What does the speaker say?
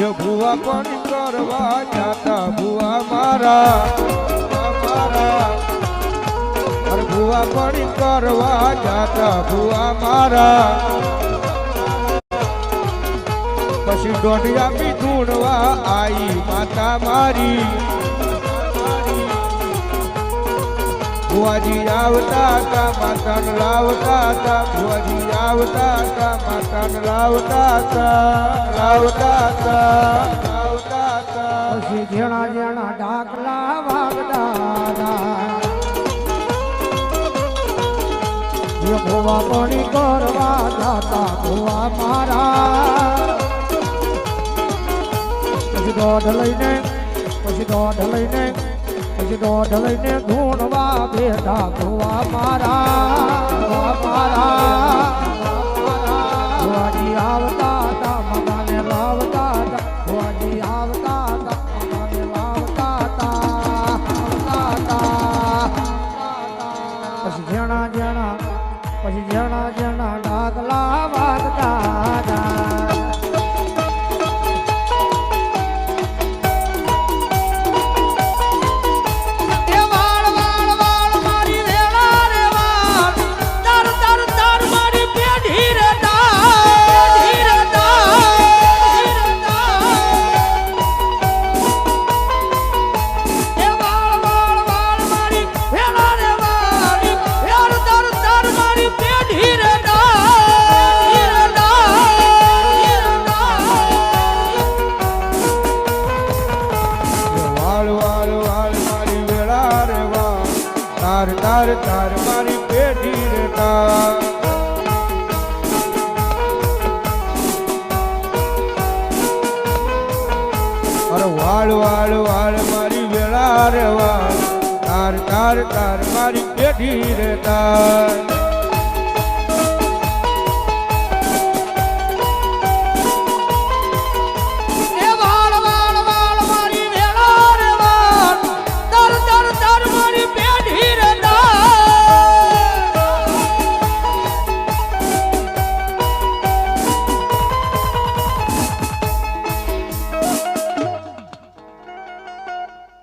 હે ભુવા પણ કરવા જાતા ભુવા મારા મારા. ભુવા પણ કરવા જાતા ભુવા મારા. પછી દોઢિયા બી ધૂણવા આઈ માતા મારી. ભુવાજી આવતા તા માતાન લાવતા તા ભુવાજી આવતા તા માતાન લાવતા તા લાવતા તા લાવતા તા પછી ઝીણા ઝીણા ઢાકલા વાગતા ભુવા પાણી કરવા જાતા ભુવા મારા. પછી દોઢ લઈને, પછી દોઢ લઈને, પછી દોઢ લઈને ધૂણવા બેઠા ગોવા મારા ગોવા મારા ભુવાજી આવતા હતા મગાને લાવતા હતા ભુવાજી આવતા હતા મગાને લાવતા હતા આવતા હતા પછી જણા જણા પછી જણા જેણા ડાગલા તાર તાર તાર, મારી પેઢી રે તાર. અરે વાળ વાળ વાળ, મારી વેળા રે વાળ. તાર તાર તાર, મારી પેઢી રે તાર.